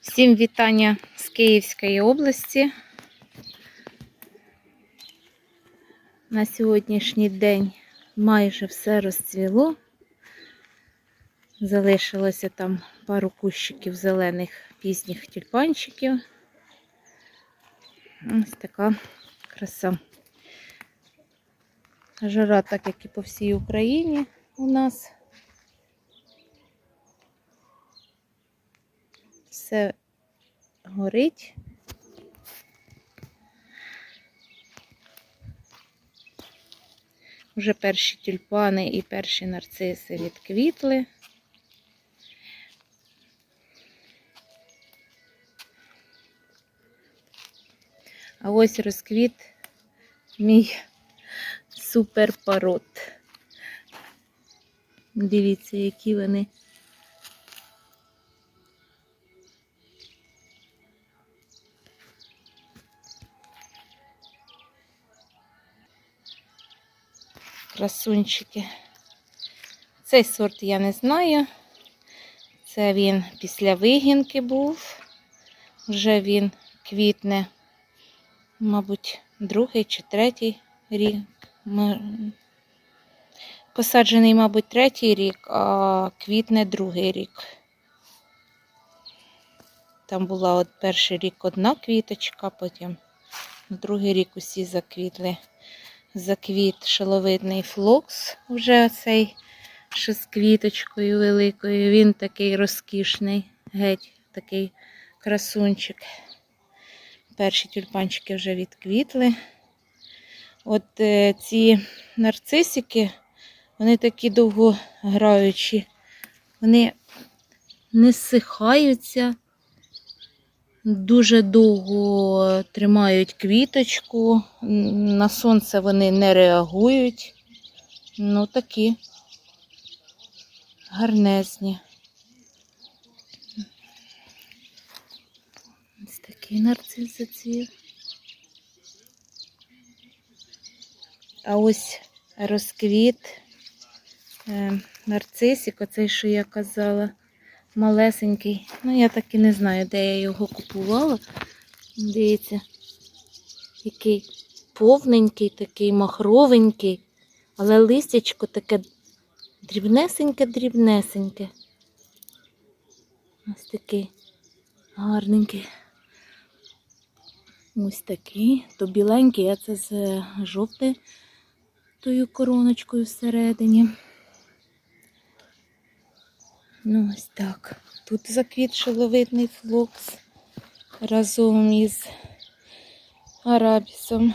Всім вітання з Київської області. На сьогоднішній день майже все розцвіло. Залишилося там пару кущиків зелених пізніх тюльпанчиків. Ось така краса. Жара, так як і по всій Україні у нас. Все горить. Вже перші тюльпани і перші нарциси відквітли. А ось розквіт мій суперпород. Дивіться, які вони. Красунчики. Цей сорт я не знаю. Це він після вигінки був. Вже він квітне, мабуть, другий чи третій рік. Посаджений, мабуть, третій рік, а квітне другий рік. Там була от перший рік одна квіточка, потім другий рік усі заквітли. Заквіт шиловидний флокс, вже цей, що з квіточкою великою. Він такий розкішний, геть такий красунчик. Перші тюльпанчики вже відквітли. От е, ці нарцисики, вони такі довгограючі, вони не зсихаються, дуже довго тримають квіточку, на сонце вони не реагують. Ну такі гарнезні. Ось такий нарцис. А ось розквіт е, нарцисик, оцей, що я казала, малесенький. Ну, я так і не знаю, де я його купувала. Дивіться, який повненький, такий махровенький, але листячко таке дрібнесеньке-дрібнесеньке. Ось такий гарненький. Ось такий. То біленький, а це з жовтою короночкою всередині. Ну, ось так. Тут заквіт шиловидний флокс разом із арабісом.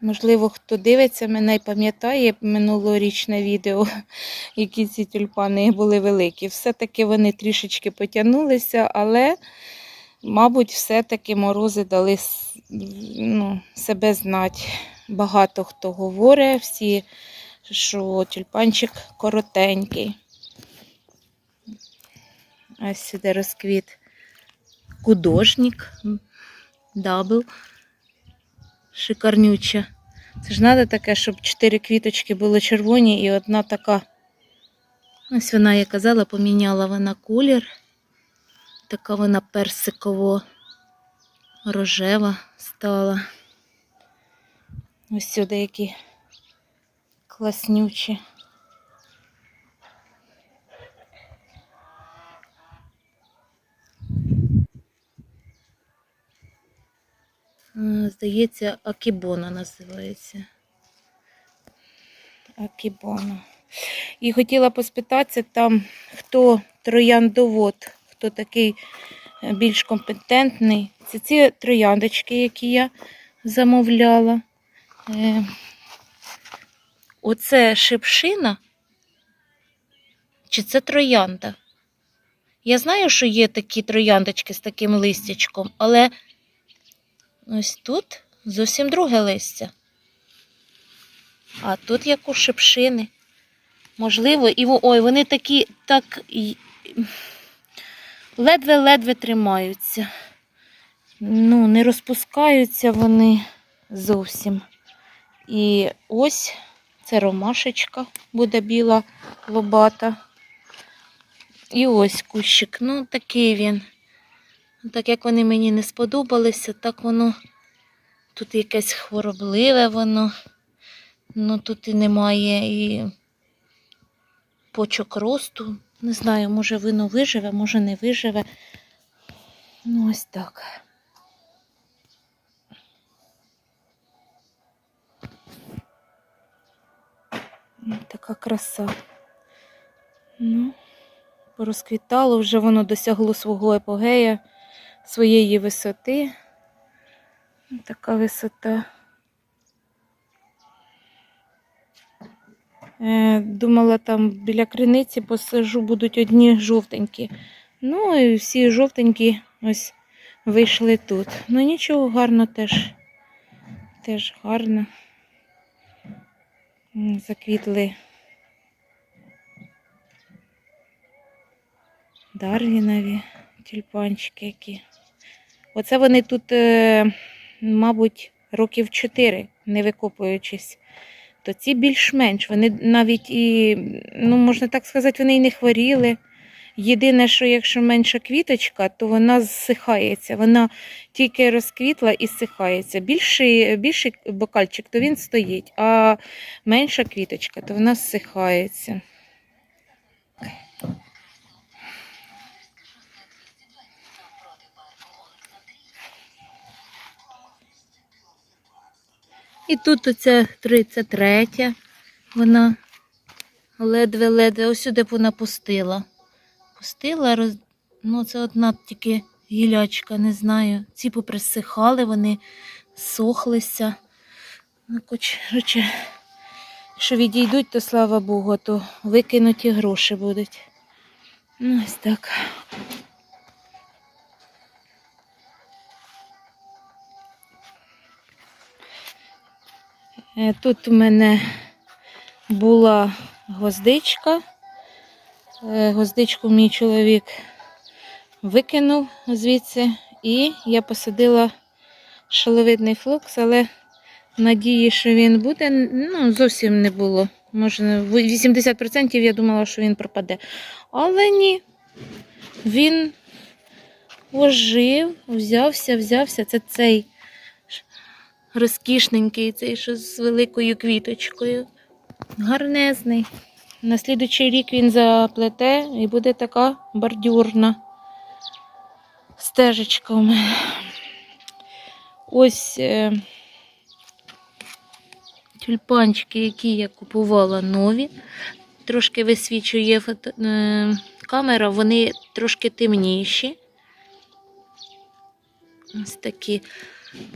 Можливо, хто дивиться мене і пам'ятає минулорічне відео, які ці тюльпани були великі. Все-таки вони трішечки потягнулися, але, мабуть, все-таки морози дали ну, себе знати. Багато хто говорить, всі, що тюльпанчик коротенький. Ось сюди розквіт художник, дабл шикарнюча. Це ж треба таке, щоб чотири квіточки були червоні і одна така. Ось вона, я казала, поміняла вона колір. Така вона персиково рожева стала. Ось сюди які класнючі. Е, Здається, Акібона називається. Акібона. І хотіла поспитатися там, хто трояндовод, хто такий е, більш компетентний. Це ці трояндочки, які я замовляла. Е, Оце шипшина. Чи це троянда? Я знаю, що є такі трояндочки з таким листячком, але Ось тут зовсім друге листя. А тут як у шипшини. Можливо, і ой, вони такі так ледве-ледве тримаються. Ну, не розпускаються вони зовсім. І ось це ромашечка буде біла лобата. І ось кущик. Ну, такий він. Так як вони мені не сподобалися, так воно тут якесь хворобливе воно. Ну тут і немає і почок росту. Не знаю, може вино виживе, може не виживе. Ну, ось так. Така краса. Ну, порозквітало, вже воно досягло свого епогея, своєї висоти. Така висота. Думала, там біля криниці посажу, будуть одні жовтенькі. Ну, і всі жовтенькі ось вийшли тут. Ну нічого, гарно теж. Теж гарно. Заквітли Дарвінові тюльпанчики які. Оце вони тут, е, мабуть, років чотири, не викопуючись. То ці більш-менш. Вони навіть і, ну, можна так сказати, вони і не хворіли. Єдине, що якщо менша квіточка, то вона зсихається. Вона тільки розквітла і зсихається. Більший, більший бокальчик, то він стоїть, а менша квіточка, то вона зсихається. І тут оця 33, вона ледве-ледве, ось сюди вона пустила. Пустила, роз... ну це одна тільки гілячка, не знаю. Ці поприсихали, вони сохлися. Ну, коротше, якщо відійдуть, то слава Богу, то викинуті гроші будуть. Ну, ось так. Тут у мене була гвоздичка. Е, Гвоздичку мій чоловік викинув звідси, і я посадила шаловидний флокс, але надії, що він буде, ну, зовсім не було. Може, 80% я думала, що він пропаде. Але ні, він ожив, взявся, взявся. Це цей розкішненький, цей що з великою квіточкою. Гарнезний. На слідучий рік він заплете і буде така бордюрна стежечка у мене. Ось е, тюльпанчики, які я купувала нові. Трошки висвічує фото, е, камера, вони трошки темніші. Ось такі.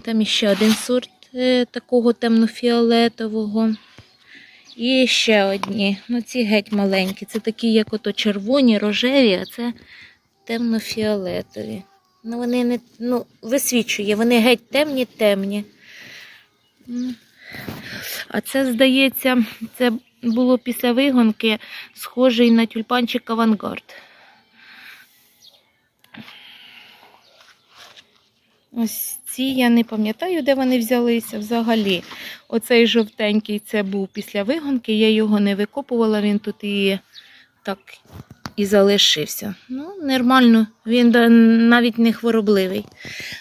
Там іще один сорт е, такого темно-фіолетового. І ще одні. Ну, ці геть маленькі. Це такі, як ото червоні, рожеві, а це темно-фіолетові. Ну, вони не ну, висвічує, вони геть темні, темні. А це, здається, це було після вигонки схожий на тюльпанчик авангард. Ось ці я не пам'ятаю, де вони взялися взагалі. Оцей жовтенький це був після вигонки, я його не викопувала, він тут і так і залишився. Ну, нормально, він навіть не хворобливий.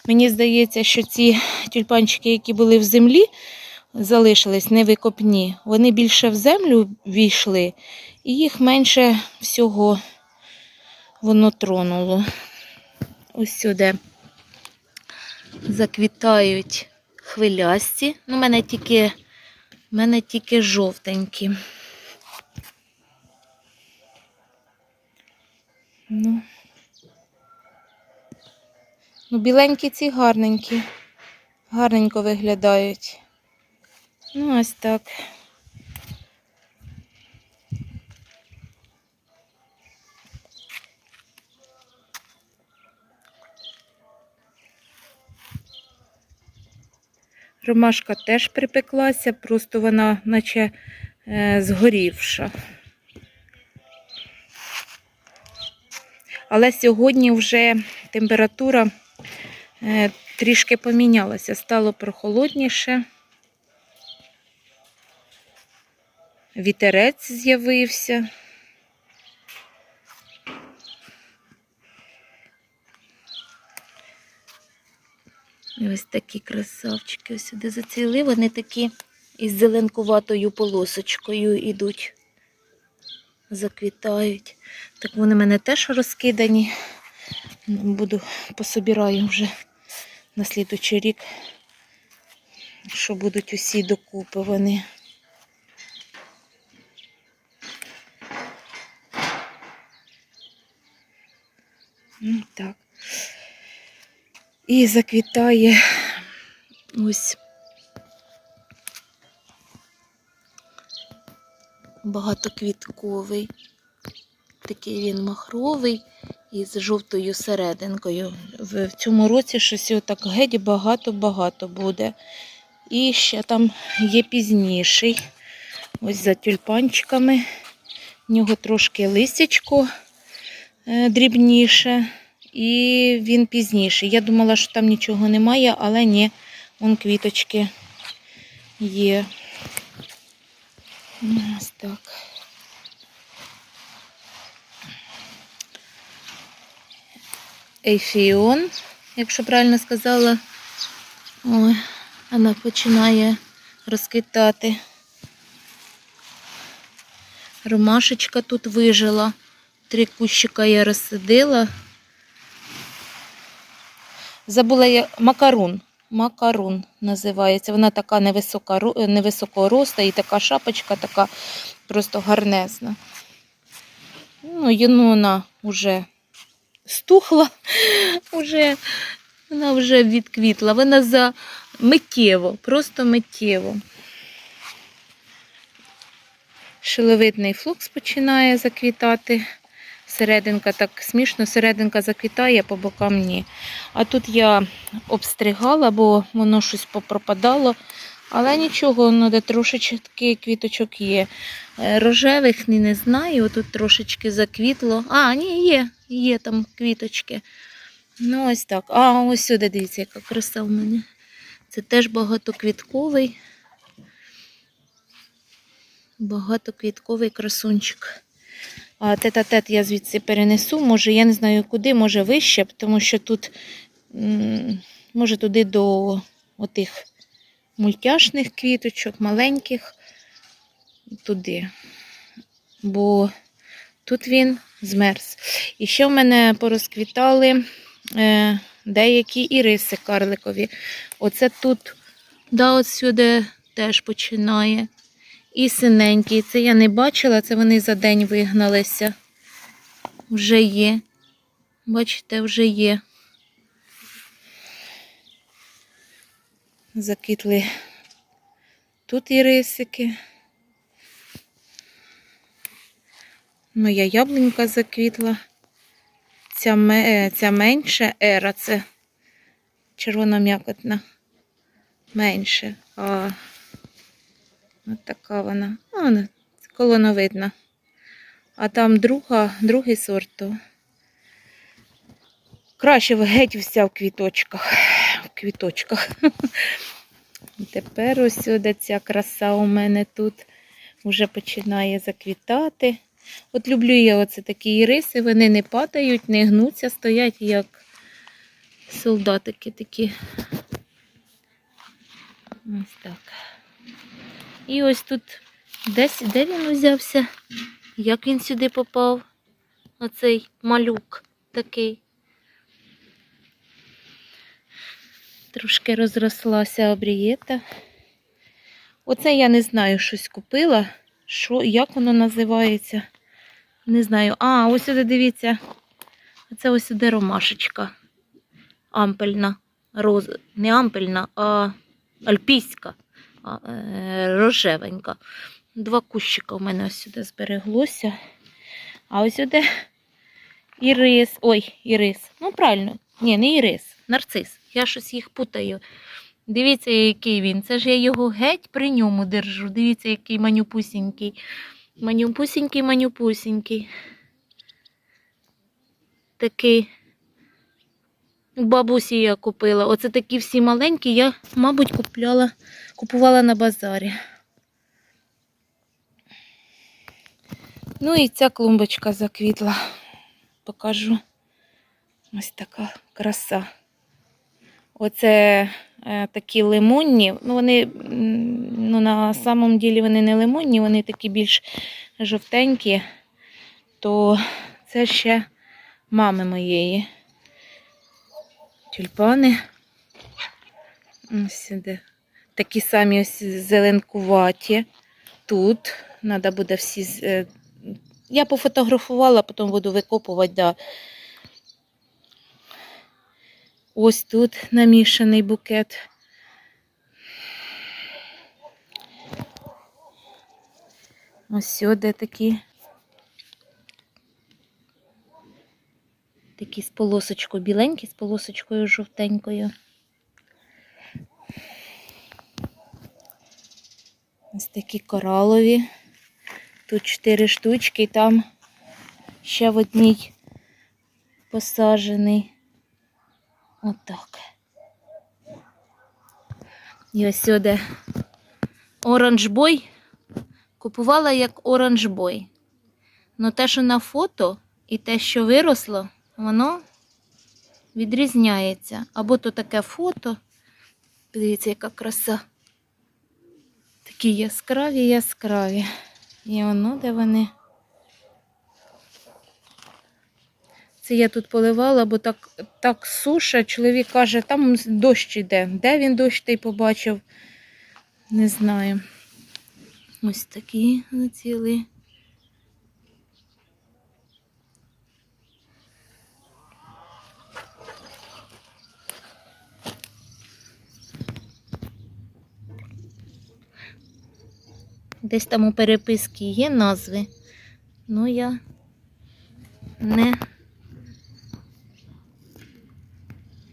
Мені здається, що ці тюльпанчики, які були в землі, залишились невикопні, вони більше в землю війшли, і їх менше всього воно тронуло. Ось сюди заквітають хвилясті. Ну, мене тільки, в мене тільки жовтенькі. Ну. ну, біленькі ці гарненькі. Гарненько виглядають. Ну, ось так. Ромашка теж припеклася, просто вона наче е, згорівша. Але сьогодні вже температура е, трішки помінялася, стало прохолодніше. вітерець з'явився. І ось такі красавчики ось сюди зацвіли. Вони такі із зеленкуватою полосочкою йдуть, заквітають. Так вони в мене теж розкидані. Буду пособираю вже на слідучий рік, що будуть усі докупи вони. Ну, так. І заквітає ось багатоквітковий. Такий він махровий із жовтою серединкою. В цьому році щось отак геть багато-багато буде. І ще там є пізніший. Ось за тюльпанчиками. В нього трошки листячко е, дрібніше. І він пізніший. Я думала, що там нічого немає, але ні, вон квіточки є. Ось так. Ейфіон, якщо правильно сказала, Ой, вона починає розквітати. Ромашечка тут вижила. Три кущика я розсадила. Забула я макарун. Макарун називається. Вона така невисока, невисокого росту і така шапочка, така просто гарнезна. Ну, Юнона вже стухла, вже, вона вже відквітла. Вона за миттєво, просто миттєво. Шиловидний флукс починає заквітати. Серединка так смішно, серединка заквітає, по бокам ні. А тут я обстригала, бо воно щось попропадало. Але нічого, воно де трошечки квіточок є. Е, Рожевих ні, не знаю, тут трошечки заквітло. А, ні, є, є там квіточки. Ну, ось так. А, ось сюди, дивіться, яка краса в мене. Це теж багатоквітковий. Багатоквітковий красунчик. Тет-а-тет я звідси перенесу. Може, я не знаю куди, може вище, тому що тут, може, туди до отих мультяшних квіточок, маленьких, туди. Бо тут він змерз. І ще в мене порозквітали е, деякі іриси карликові. Оце тут, да, от сюди теж починає. І синенький. Це я не бачила, це вони за день вигналися. Вже є. Бачите, вже є. Заквітли тут і рисики. Моя яблунька заквітла. Ця, е, ця менше ера, це червона м'якотна. Менше. А Ось така вона. Ну, вона колоновидна. А там друга, другий сорт. То краще геть вся в квіточках. В квіточках. Тепер ось сюди ця краса у мене тут вже починає заквітати. От люблю я оце такі іриси, вони не падають, не гнуться, стоять як солдатики такі. Ось так. І ось тут десь, де він узявся, як він сюди попав, оцей малюк такий. Трошки розрослася обрієта. Оце я не знаю, щось купила. Що, як воно називається? Не знаю. А, ось сюди дивіться. Оце ось сюди ромашечка. Ампельна. Роз... Не ампельна, а альпійська рожевенька. Два кущика у мене ось сюди збереглося. А ось сюди ірис. Ой, ірис. Ну, правильно, ні, не ірис, нарцис. Я щось їх путаю. Дивіться, який він. Це ж я його геть при ньому держу. Дивіться, який манюпусінький. Манюпусінький, манюпусінький. Такий. Бабусі я купила. Оце такі всі маленькі, я, мабуть, купляла, купувала на базарі. Ну і ця клумбочка заквітла. Покажу. Ось така краса. Оце е, такі лимонні. Ну, вони ну, на самом ділі вони не лимонні, вони такі більш жовтенькі. То це ще мами моєї. Тюльпани. Ось сюди. Такі самі ось зеленкуваті. Тут треба буде всі. е, Я пофотографувала, потім буду викопувати. Да. Ось тут намішаний букет. Ось сюди такі. Такі з полосочкою біленькі, з полосочкою жовтенькою. Ось такі коралові. Тут чотири штучки, там ще в одній посаджений. Отак. І ось сюди оранжбой. Купувала як оранжбой. Ну те, що на фото, і те, що виросло, воно відрізняється. Або то таке фото. Подивіться, яка краса. Такі яскраві, яскраві. І воно, де вони. Це я тут поливала, бо так, так суша. Чоловік каже, там дощ іде. Де він дощ той побачив? Не знаю. Ось такі націли. Десь там у переписці є назви. Ну я не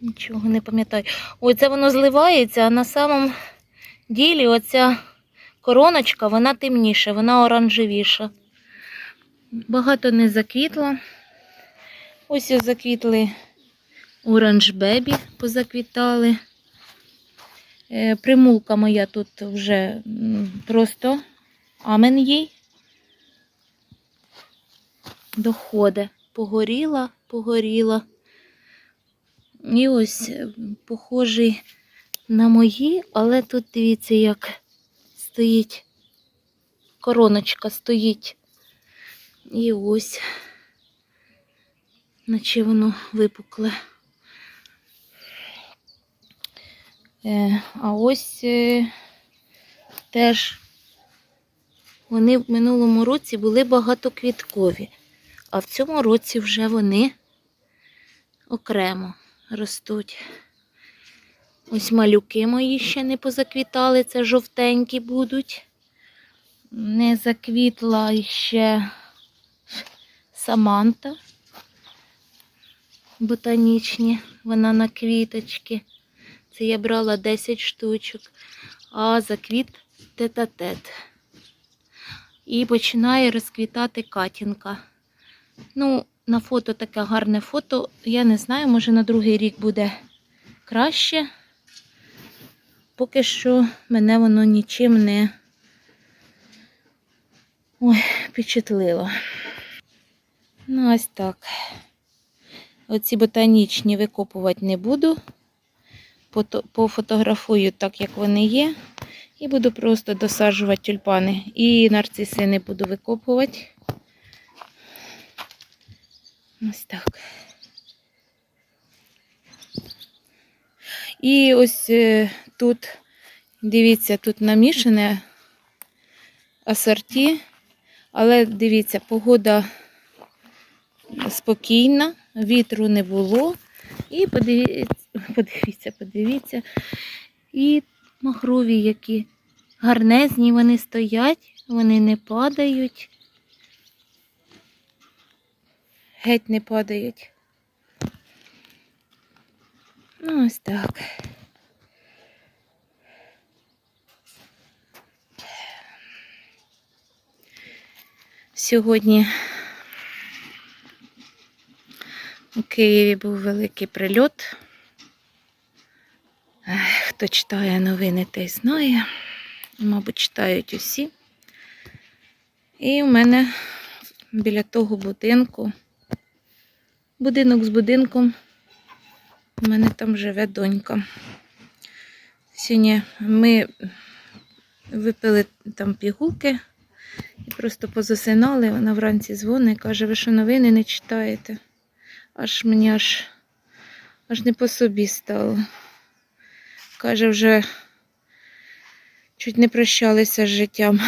нічого не пам'ятаю. Ой, це воно зливається, а на самом ділі оця короночка, вона темніша, вона оранжевіша. Багато не заквітла. Ось ось заквітли оранж бебі, позаквітали. Е, Примулка моя тут вже просто амен їй. Доходить. Погоріла, погоріла. І ось е, похожий на мої, але тут дивіться, як стоїть короночка стоїть. І ось, наче воно випукле. Е, а ось е, теж вони в минулому році були багатоквіткові, а в цьому році вже вони окремо ростуть. Ось малюки мої ще не позаквітали, це жовтенькі будуть. Не заквітла ще Саманта ботанічні, вона на квіточки. Це я брала 10 штучок, а заквіт тет-а-тет. І починає розквітати катінка. Ну, на фото таке гарне фото. Я не знаю, може на другий рік буде краще. Поки що мене воно нічим не Ой, впечатлило. Ну, ось так. Оці ботанічні викопувати не буду. Пофотографую так, як вони є. І буду просто досаджувати тюльпани. І нарциси не буду викопувати. Ось так. І ось е, тут, дивіться, тут намішане асорті. Але дивіться, погода спокійна, вітру не було. І подивіться, подивіться, подивіться. І махрові, які гарнезні, вони стоять, вони не падають. Геть не падають. Ну, ось так. Сьогодні у Києві був великий прильот. Хто читає новини, той знає. Мабуть, читають усі. І в мене біля того будинку. Будинок з будинком. У мене там живе донька. Сьогодні ми випили там пігулки і просто позасинали. Вона вранці дзвонить і каже, ви що новини не читаєте? Аж мені аж, аж не по собі стало. Каже, вже чуть не прощалися з життям.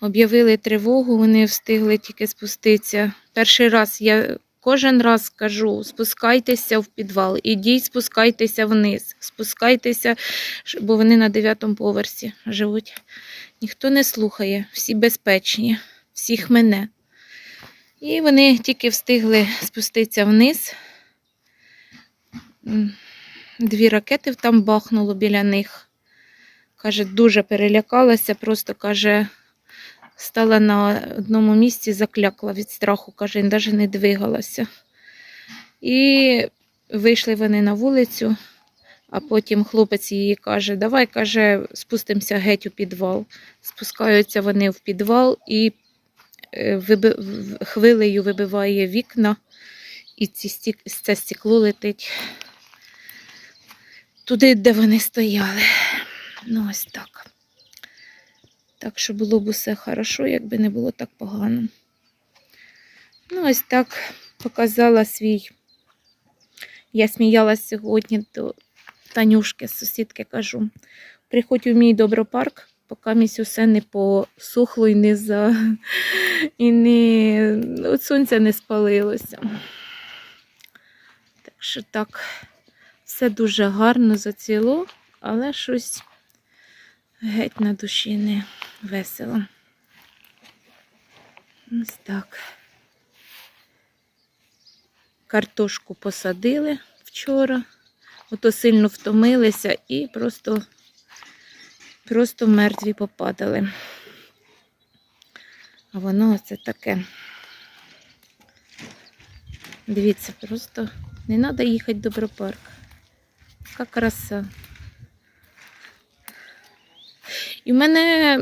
Об'явили тривогу, вони встигли тільки спуститися. Перший раз я кожен раз кажу: спускайтеся в підвал, ідіть, спускайтеся вниз, спускайтеся, бо вони на дев'ятому поверсі живуть. Ніхто не слухає, всі безпечні, всіх мене. І вони тільки встигли спуститися вниз. Дві ракети там бахнуло біля них. Каже, дуже перелякалася, просто каже, стала на одному місці, заклякла від страху, каже, навіть не двигалася. І вийшли вони на вулицю, а потім хлопець її каже: Давай, каже, спустимося геть у підвал. Спускаються вони в підвал і е, хвилею вибиває вікна, і ці стік... це стекло летить туди, де вони стояли. Ну, ось так. Так що було б усе хорошо, якби не було так погано. Ну, ось так показала свій. Я сміялась сьогодні до Танюшки, сусідки, кажу. Приходь у мій добропарк, поки місць усе не посухло і не за і не от сонця не спалилося. Так що так, все дуже гарно зацвіло, але щось геть на душі не весело. Ось так. Картошку посадили вчора, ото сильно втомилися і просто, просто мертві попадали. А воно оце таке. Дивіться, просто не треба їхати в Добропарк. Яка краса. І в мене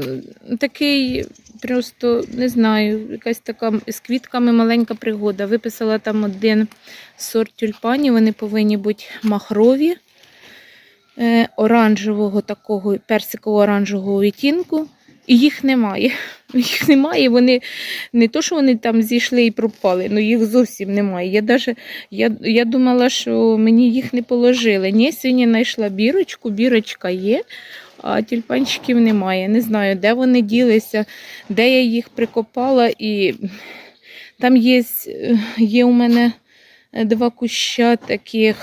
такий просто, не знаю, якась така з квітками маленька пригода. Виписала там один сорт тюльпанів, вони повинні бути махрові, е, оранжевого такого, персиково-оранжевого відтінку. І їх немає. Їх немає, вони не то, що вони там зійшли і пропали, ну їх зовсім немає. Я, даже, я, я думала, що мені їх не положили. Ні, сьогодні знайшла бірочку, бірочка є, а тюльпанчиків немає. Не знаю, де вони ділися, де я їх прикопала. І там є, є у мене два куща таких,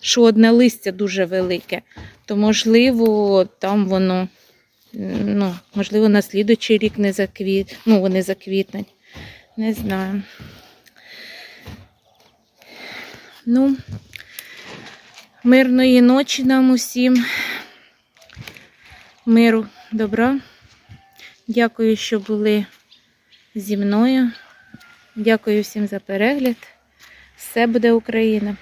що одне листя дуже велике. То, можливо, там воно, ну, можливо, на слідучий рік не заквіт, ну, вони заквітнуть. Не знаю. Ну, мирної ночі нам усім. Миру, добра. Дякую, що були зі мною. Дякую всім за перегляд. Все буде Україна!